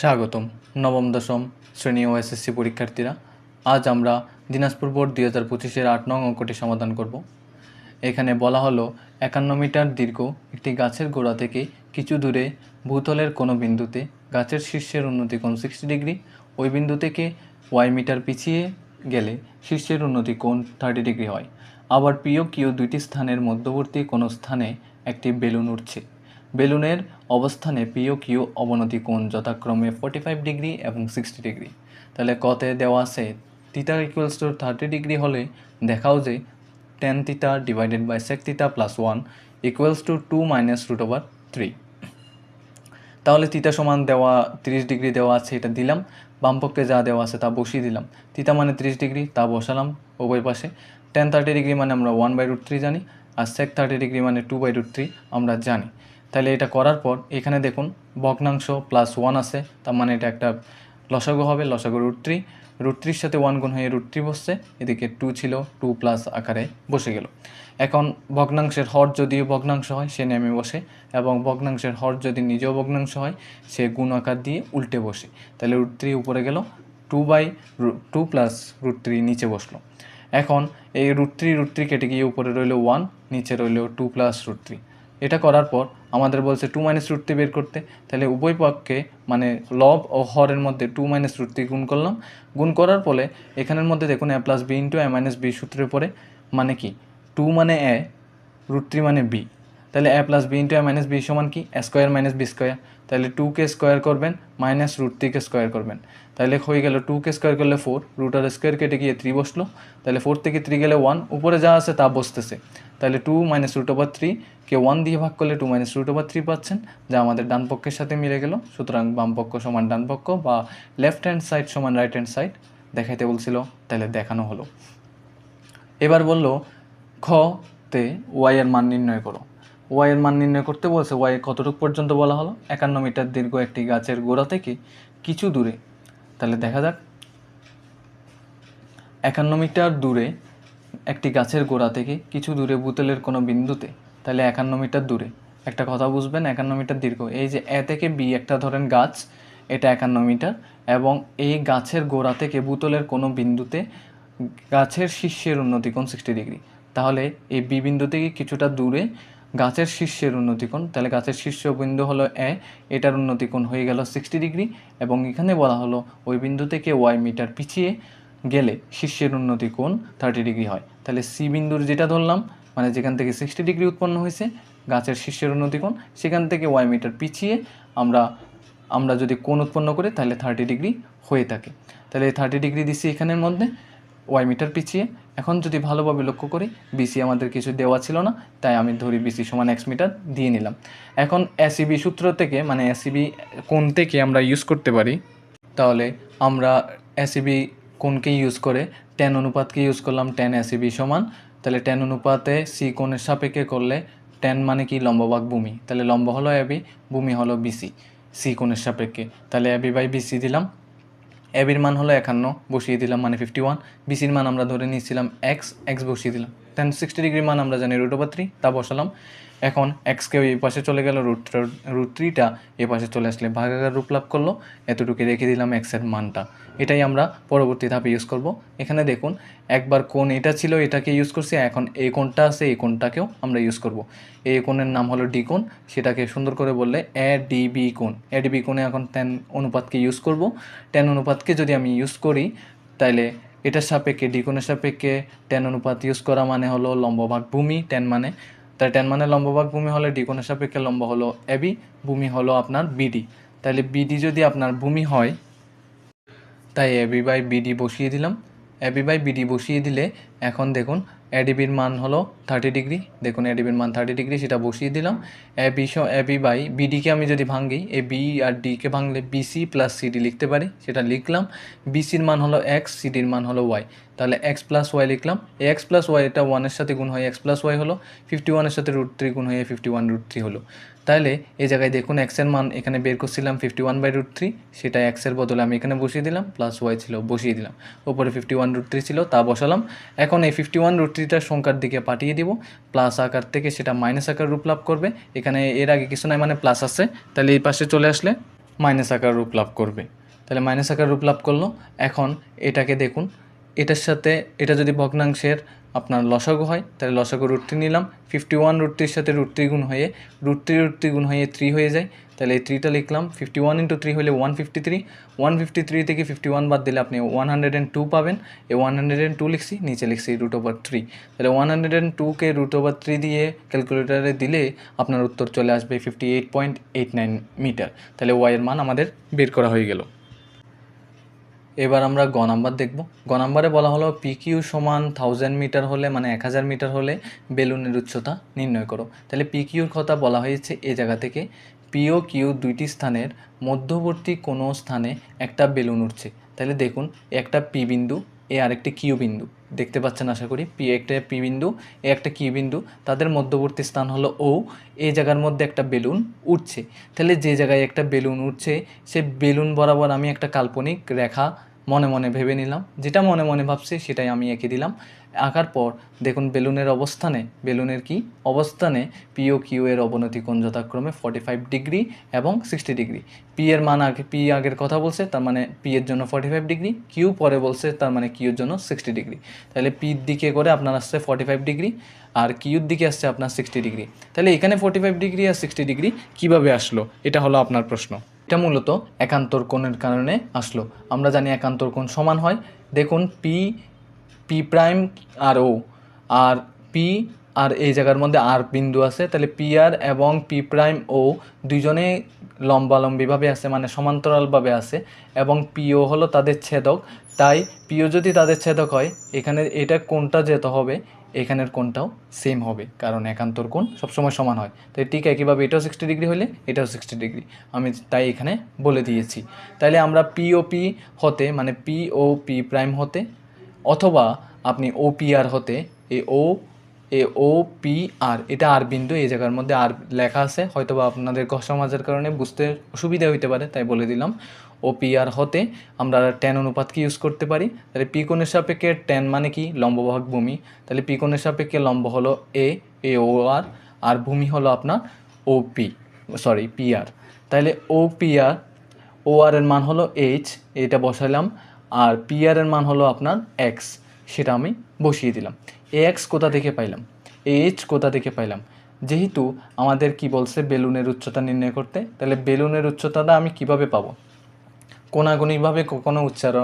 স্বাগতম, নবম, দশম শ্রেণি ও পরীক্ষার্থীরা। আজ আমরা দিনাজপুর বোর্ড দুই হাজার পঁচিশের আট নং অঙ্কটি সমাধান করব। এখানে বলা হলো, একান্ন মিটার দীর্ঘ একটি গাছের গোড়া থেকে কিছু দূরে ভূতলের কোনো বিন্দুতে গাছের শীর্ষের উন্নতি কোণ সিক্সটি ডিগ্রি, ওই বিন্দু থেকে ওয়াই মিটার পিছিয়ে গেলে শীর্ষের উন্নতি কোণ থার্টি ডিগ্রি হয়। আবার পিও কিউ দুইটি স্থানের মধ্যবর্তী কোনো স্থানে একটি বেলুন উঠছে। বেলুনের অবস্থানে পিও কিউ অবনতি কোণ যথাক্রমে ফোর্টি ফাইভ ডিগ্রি এবং সিক্সটি ডিগ্রি। তাহলে কতে দেওয়া আছে theta equals to thirty degree হলে দেখাও যে tan theta divided by sec theta plus one equals to two minus root over three তাহলে তিতা সমান দেওয়া তিরিশ ডিগ্রি দেওয়া আছে, এটা দিলাম। বামপক্ষে যা দেওয়া আছে তা বসিয়ে দিলাম। তিতা মানে তিরিশ ডিগ্রি, তা বসালাম উভয় পাশে। টেন থার্টি ডিগ্রি মানে আমরা ওয়ান বাই রুট থ্রি জানি, আর সেক থার্টি ডিগ্রি মানে টু বাই রুট থ্রি আমরা জানি। তাহলে এটা করার পর এখানে দেখুন ভগ্নাংশ প্লাস ওয়ান আছে, তার মানে এটা একটা লসাগু হবে, লসাগু রুট থ্রি রুট থ্রির সাথে ওয়ান গুণ হয়ে রুট থ্রি বসছে, এদিকে টু ছিল টু প্লাস আকারে বসে গেল। এখন ভগ্নাংশের হর যদিও ভগ্নাংশ হয়, সে নেমে বসে, এবং ভগ্নাংশের হর যদি নিজেও ভগ্নাংশ হয়, সে গুণ আকার দিয়ে উল্টে বসে। তাহলে রুট থ্রি উপরে গেল two by two plus root three নিচে বসল। এখন এই রুট থ্রি রুট থ্রি কেটে গিয়ে উপরে রইল ওয়ান নিচে রইল টু প্লাস রুট থ্রি এটা করার পর আমাদের বলছে টু মাইনাস রুট থ্রি বের করতে। তাহলে উভয় পক্ষে মানে লব ও হরের মধ্যে টু মাইনাস রুট থ্রি গুণ করলাম। গুণ করার ফলে এখানের মধ্যে দেখুন A plus B into A minus B সূত্রের পরে মানে কি? টু মানে এ রুট থ্রি মানে বি তাহলে A plus B into A minus B সমান কি? স্কোয়ার মাইনাস বি স্কোয়ার তাহলে টুকে স্কোয়ার করবেন মাইনাস রুট থ্রিকে স্কোয়ার করবেন। তাহলে হয়ে গেল টুকে স্কোয়ার করলে ফোর রুট আর স্কোয়ার কেটে গিয়ে থ্রি বসল। তাহলে ফোর থেকে থ্রি গেলে ওয়ান উপরে যা আছে তা বসতেছে। তাহলে two minus root over three কে ওয়ান দিয়ে ভাগ করলে two minus root over three পাচ্ছেন, যা আমাদের ডান পক্ষের সাথে মিলে গেল। সুতরাং বাম পক্ষ সমান ডান পক্ষ বা লেফট হ্যান্ড সাইড সমান রাইট হ্যান্ড সাইড দেখাইতে বলছিল, তাহলে দেখানো হলো। এবার বলল, খ তে ওয়াই এর মান নির্ণয় করো। ওয়াই এর মান নির্ণয় করতে বলছে ওয়াই কতটুকু পর্যন্ত বলা হলো? একান্ন মিটার দীর্ঘ একটি গাছের গোড়া থেকে কিছু দূরে। তাহলে দেখা যাক। একান্ন মিটার দূরে একটি গাছের গোড়া থেকে কিছু দূরে বোতলের কোনো বিন্দুতে। তাহলে একান্ন মিটার দূরে। একটা কথা বুঝবেন, একান্ন মিটার দীর্ঘ। এই যে এ থেকে বি একটা ধরেন গাছ, এটা একান্ন মিটার এবং এই গাছের গোড়া থেকে বোতলের কোনো বিন্দুতে গাছের শীর্ষের উন্নতি কোণ সিক্সটি ডিগ্রি। তাহলে এই বি বিন্দু থেকে কিছুটা দূরে গাছের শীর্ষের উন্নতি কোণ তাহলে গাছের শীর্ষ বিন্দু হলো এ এটার উন্নতি কোণ হয়ে গেল সিক্সটি ডিগ্রি এবং এখানে বলা হলো ওই বিন্দু থেকে ওয়াই মিটার পিছিয়ে গেলে শীর্ষের উন্নতি কোণ থার্টি ডিগ্রি হয়। তাহলে সি বিন্দুর যেটা ধরলাম মানে যেখান থেকে সিক্সটি ডিগ্রি উৎপন্ন হয়েছে, গাছের শীর্ষের উন্নতি কোণ সেখান থেকে ওয়াই মিটার পিছিয়ে আমরা আমরা যদি কোণ উৎপন্ন করি, তাহলে থার্টি ডিগ্রি হয়ে থাকে। তাহলে থার্টি ডিগ্রি দিচ্ছি এখানের মধ্যে। ওয়াই মিটার পিছিয়ে। এখন যদি ভালোভাবে লক্ষ্য করি বিসি আমাদের কিছু দেওয়া ছিল না, তাই আমি ধরি বিসি সমান এক্স মিটার দিয়ে নিলাম। এখন এসিবি সূত্র থেকে মানে এসিবি কোণ থেকে আমরা ইউজ করতে পারি, তাহলে আমরা এসিবি কোণকে ইউজ করে টেন অনুপাতকে ইউজ করলাম টেন এসিবি সমান, তাহলে টেন অনুপাতে সি কোণের সাপেক্ষে করলে টেন মানে কি? লম্বভাগ ভূমি। তাহলে লম্ব হলো এবি ভূমি হলো বিসি সি কোণের সাপেক্ষে। তাহলে এবি বাই বিসি দিলাম। এবির মান হলো একান্ন, বসিয়ে দিলাম মানে ফিফটি ওয়ান বিসির মান আমরা ধরে নিয়েছিলাম এক্স এক্স বসিয়ে দিলাম। টেন সিক্সটি ডিগ্রি মান আমরা জানি রুট ওভার থ্রি তা বসালাম। এখন এক্সকে এই পাশে চলে গেল রুট রুট থ্রিটা এ পাশে চলে আসলে ভাগাকার রূপ লাভ করল। এতটুকু রেখে দিলাম এক্সের মানটা। এটাই আমরা পরবর্তী ধাপে ইউজ করব। এখানে দেখুন, একবার কোন এটা ছিল, এটাকে ইউজ করছি, এখন এই কোনটা আছে, এই কোনটাকেও আমরা ইউজ করব। এই কোণের নাম হলো ডি কোণ। সেটাকে সুন্দর করে বললে এ ডি বি কোণ। এ ডি বি কোণে এখন টেন অনুপাতকে ইউজ করব। টেন অনুপাতকে যদি আমি ইউজ করি, তাইলে এটার সাপেক্ষে ডিকোনের সাপেক্ষে টেন অনুপাত ইউজ করা মানে হলো লম্বভাগ ভূমি টেন মানে। তাই টেন মানে লম্বভাগ ভূমি হলে ডিকোনের সাপেক্ষে লম্ব হলো এবি ভূমি হলো আপনার বিডি তাহলে বিডি যদি আপনার ভূমি হয়, তাই এবি বাই বিডি বসিয়ে দিলাম। এবি বাই বিডি বসিয়ে দিলে এখন দেখুন এডিবির মান হলো থার্টি ডিগ্রি দেখুন এডিবির মান থার্টি ডিগ্রি সেটা বসিয়ে দিলাম। এবি এবি বাই বিডিকে আমি যদি ভাঙি এ বি আর ডিকে ভাঙলে বিসি প্লাস সিডি লিখতে পারি, সেটা লিখলাম। বিসির মান হলো এক্স সিডির মান হলো ওয়াই তাহলে এক্স প্লাস ওয়াই লিখলাম। এক্স প্লাস ওয়াই এটা ওয়ানের সাথে গুণ হয়ে এক্স প্লাস ওয়াই হলো। ফিফটি ওয়ানের সাথে রুট থ্রি গুণ হয়ে ফিফটি ওয়ান রুট থ্রি হলো। তাহলে এই জায়গায় দেখুন এক্সের মান এখানে বের করছিলাম fifty one by root three সেটা এক্সের বদলে আমি এখানে বসিয়ে দিলাম প্লাস ওয়াই ছিল, বসিয়ে দিলাম। ওপরে ফিফটি ওয়ান রুট থ্রি ছিল, তা বসালাম। এখন এই ফিফটি ওয়ান রুট থ্রিটার সংখ্যার দিকে পাঠিয়ে দিব প্লাস আকার থেকে সেটা মাইনাস আকার রূপ লাভ করবে। এখানে এর আগে কিছু নাই মানে প্লাস আছে তাহলে এই পাশে চলে আসলে মাইনাস আকার রূপ লাভ করবে। তাহলে মাইনাস আকার রূপ লাভ করল। এখন এটাকে দেখুন, এটার সাথে, এটা যদি ভগ্নাংশের আপনার লসাগু হয়, তাহলে লসাগু রুট থ্রি নিলাম। ফিফটি ওয়ান রুট থ্রির সাথে রুট থ্রি গুণ হয়ে রুট থ্রি রুট থ্রি গুণ হয়ে থ্রি হয়ে যায়। তাহলে এই থ্রিটা লিখলাম। ফিফটি ওয়ান ইন্টু থ্রি হলে one fifty three one fifty three থেকে ফিফটি ওয়ান বাদ দিলে আপনি ওয়ান হান্ড্রেড অ্যান্ড টু পাবেন। এই ওয়ান হান্ড্রেড অ্যান্ড টু লিখছি, নিচে লিখছি রুট ওভার থ্রি তাহলে ওয়ান হান্ড্রেড অ্যান্ড টুকে রুট ওভার থ্রি দিয়ে ক্যালকুলেটারে দিলে আপনার উত্তর চলে আসবে fifty eight point eight nine metre তাহলে ওয়াইয়ের মান আমাদের বের করা হয়ে গেল। এবার আমরা গ নাম্বার দেখব। গ নাম্বারে বলা হলো পি কিউ সমান থাউজেন্ড মিটার হলে মানে এক হাজার মিটার হলে বেলুনের উচ্চতা নির্ণয় করো। তাহলে পি কিউর কথা বলা হয়েছে এ জায়গা থেকে। পিও কিউ দুইটি স্থানের মধ্যবর্তী কোনো স্থানে একটা বেলুন উঠছে। তাহলে দেখুন, একটা পি বিন্দু এ আরেকটি কিউ বিন্দু। দেখতে পাচ্ছেন আশা করি, পি একটা পি বিন্দু, এ একটা কিউ বিন্দু। তাদের মধ্যবর্তী স্থান হলো ও। এই জায়গার মধ্যে একটা বেলুন উঠছে। তাহলে যে জায়গায় একটা বেলুন উঠছে, সে বেলুন বরাবর আমি একটা কাল্পনিক রেখা মনে মনে ভেবে নিলাম। যেটা মনে মনে ভাবছি সেটাই আমি এঁকে দিলাম। আঁকার পর দেখুন বেলুনের অবস্থানে, বেলুনের কি অবস্থানে পি ও কিউ এর অবনতি কোণ যথাক্রমে ফর্টি ফাইভ ডিগ্রি এবং সিক্সটি ডিগ্রি। পি এর মান আগে পি আগের কথা বলছে, তার মানে পি এর জন্য ফর্টি ফাইভ ডিগ্রি। কিউ পরে বলছে, তার মানে কিউর জন্য সিক্সটি ডিগ্রি। তাহলে পির দিকে করে আপনার আসছে ফর্টি ফাইভ ডিগ্রি আর কিউর দিকে আসছে আপনার সিক্সটি ডিগ্রি। তাহলে এখানে ফর্টি ফাইভ ডিগ্রি আর সিক্সটি ডিগ্রি কীভাবে আসলো? এটা হলো আপনার প্রশ্ন। এটা মূলত একান্তর কোণের কারণে আসলো। আমরা জানি একান্তর কোণ সমান হয়। দেখুন পি পি প্রাইম আর ও আর পি আর এই জায়গার মধ্যে আর বিন্দু আছে। তাহলে পি আর এবং পি প্রাইম ও দুইজনে লম্বালম্বিভাবে আছে মানে সমান্তরালভাবে আছে এবং পিও হলো তাদের ছেদক। তাই পিও যদি তাদের ছেদক হয়, এখানে এটা কোনটা যেতে হবে, এখানের কোনটাও সেম হবে, কারণ একান্তর কোণ সবসময় সমান হয়। তাই ঠিক একইভাবে এটাও সিক্সটি ডিগ্রি হলে এটাও সিক্সটি ডিগ্রি আমি তাই এখানে বলে দিয়েছি। তাহলে আমরা পিওপি হতে মানে পিওপি প্রাইম হতে, অথবা আপনি ওপিআর হতে এ ও এ ও পি আর এটা আর বিন্দু, এই জায়গার মধ্যে আর লেখা আছে। হয়তো বা আপনাদের ঘষা মাজার কারণে বুঝতে অসুবিধা হইতে পারে, তাই বলে দিলাম। ও পি আর হতে আমরা টেন অনুপাতকে ইউজ করতে পারি? তাহলে পি কোণের সাপেক্ষে টেন মানে কি? লম্বভাগ ভূমি। তাহলে পি কোণের সাপেক্ষে লম্ব হলো এ এ ও আর আর ভূমি হলো আপনার O P sorry P R তাহলে O P R O R এর মান হলো এইচ এটা বসালাম আর পি আর এর মান হলো আপনার এক্স সেটা আমি বসিয়ে দিলাম। এ এক্স কোথা থেকে পাইলাম? এ এইচ কোথা থেকে পাইলাম? যেহেতু আমাদের কি বলছে, বেলুনের উচ্চতা নির্ণয় করতে, তাহলে বেলুনের উচ্চতাটা আমি কীভাবে পাবো? কোনাগুনিভাবে কখনো উচ্চার,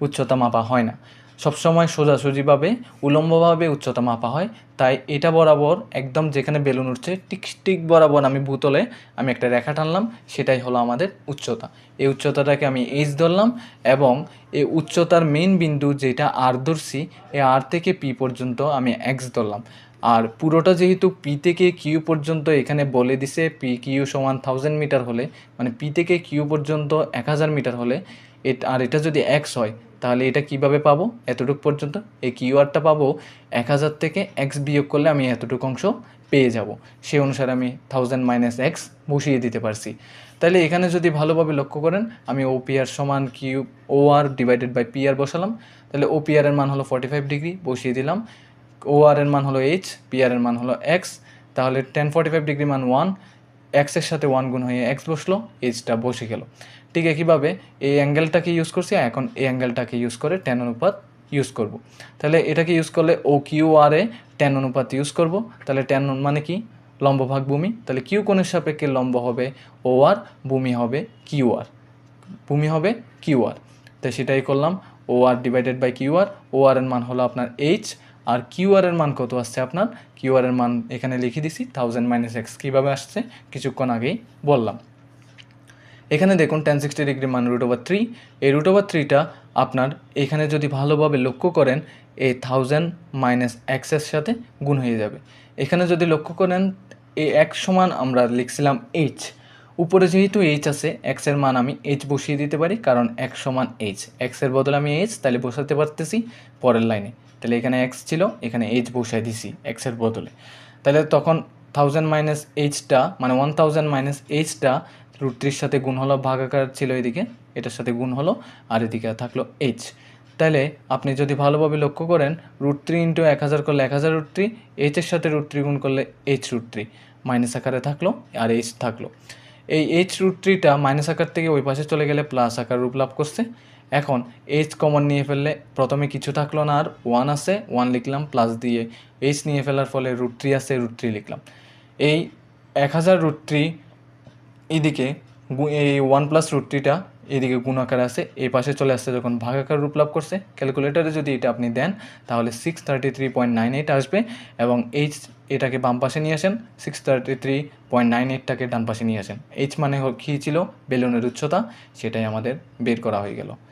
উচ্চতা মাপা হয় না। সবসময় সোজাসুজিভাবে, উলম্বভাবে উচ্চতা মাপা হয়। তাই এটা বরাবর একদম যেখানে বেলুন উঠছে, ঠিক ঠিক বরাবর আমি ভূতলে আমি একটা রেখা টানলাম, সেটাই হলো আমাদের উচ্চতা। এই উচ্চতাটাকে আমি এইচ ধরলাম এবং এই উচ্চতার মেন বিন্দু যেটা আর ধরছি, এই আর থেকে পি পর্যন্ত আমি এক্স ধরলাম। আর পুরোটা যেহেতু পি থেকে কিউ পর্যন্ত এখানে বলে দিছে পি কিউ সমান থাউজেন্ড মিটার হলে মানে পি থেকে কিউ পর্যন্ত এক হাজার মিটার হলে আর এটা যদি এক্স হয়, তাহলে এটা কীভাবে পাবো? এতটুকু পর্যন্ত এই কিউআরটা পাবো এক হাজার থেকে এক্স বিয়োগ করলে আমি এতটুকু অংশ পেয়ে যাব। সেই অনুসারে আমি থাউজেন্ড মাইনাস এক্স বসিয়ে দিতে পারছি। তাহলে এখানে যদি ভালোভাবে লক্ষ্য করেন, আমি ও সমান Q O R divided by PR বসালাম। তাহলে ও এর মান হলো ফর্টি ফাইভ ডিগ্রি বসিয়ে দিলাম। ও আর এর মান হলো এইচ পি আর এর মান হলো এক্স তাহলে টেন ফর্টি ফাইভ ডিগ্রি মান ওয়ান এক্সের সাথে ওয়ান গুণ হয়ে এক্স বসল এইচটা বসে গেল। ঠিক একইভাবে এই অ্যাঙ্গেলটাকে ইউজ করছি এখন এই অ্যাঙ্গেলটাকে ইউজ করে টেন অনুপাত ইউজ করব। তাহলে এটাকে ইউজ করলে ও কিউ আর এ টেন অনুপাত ইউজ করব। তাহলে টেন মানে কি? লম্ব ভাগ ভূমি। তাহলে কিউ কোণের সাপেক্ষে লম্ব হবে ও আর ভূমি হবে কিউ আর ভূমি হবে কিউ আর তাই সেটাই করলাম O R divided by Q R O R এর মান হলো আপনার এইচ আর কিউ আর এর মান কত আসছে আপনার? কিউ আর এর মান এখানে লিখে দিছি থাউজেন্ড মাইনাস এক্স কীভাবে আসছে? কিছুক্ষণ আগেই বললাম। এখানে দেখুন টেন সিক্সটি ডিগ্রি মান রুট ওভার থ্রি এই রুট ওভার থ্রিটা আপনার এখানে যদি ভালোভাবে লক্ষ্য করেন এই থাউজেন্ড মাইনাস এক্সের সাথে গুণ হয়ে যাবে। এখানে যদি লক্ষ্য করেন এই এক সমান আমরা লিখছিলাম এইচ উপরে যেহেতু এইচ আছে এক্সের মান আমি এইচ বসিয়ে দিতে পারি, কারণ এক সমান এইচ এক্সের বদলে আমি এইচ তাহলে বসাতে পারতেছি পরের লাইনে তাহলে এখানে এক্স ছিল, এখানে এইচ বসাই দিছি এক্সের বদলে। তাহলে তখন থাউজেন্ড মাইনাস এইচটা মানে ওয়ান থাউজেন্ড মাইনাস এইচটা রুট সাথে গুণ হলো ভাগাকার ছিল এদিকে, এটার সাথে গুণ হলো আর এদিকে থাকল এইচ তাহলে আপনি যদি ভালোভাবে লক্ষ্য করেন রুট থ্রি ইন্টু এক হাজার করলে এক হাজার রুট থ্রি এইচের সাথে রুট থ্রি গুণ করলে এইচ রুট থ্রি মাইনাস আকারে থাকল আর এইচ থাকল। এই এইচ রুট থ্রিটা মাইনাস আকার থেকে ওই পাশে চলে গেলে প্লাস আকার রূপ লাভ করছে। এখন এইচ কমন নিয়ে ফেললে প্রথমে কিছু থাকল না আর ওয়ান আছে ওয়ান লিখলাম প্লাস দিয়ে এইচ নিয়ে ফেলার ফলে রুট থ্রি আছে রুট থ্রি লিখলাম। এই এক হাজার রুট থ্রি এইদিকে গু- এই ওয়ান প্লাস রুট থ্রিটা এদিকে গুণ আকারে আছে। এই পাশে চলে আসছে যখন ভাগ আকার রূপ লাভ করছে। ক্যালকুলেটারে যদি এটা আপনি দেন, তাহলে six thirty three point nine eight আসবে এবং এইচ এটাকে বাম পাশে নিয়ে আসেন six thirty three point nine এইটটাকে ডান পাশে নিয়ে আসেন। এইচ মানে কী ছিল? বেলুনের উচ্চতা। সেটাই আমাদের বের করা হয়ে গেল।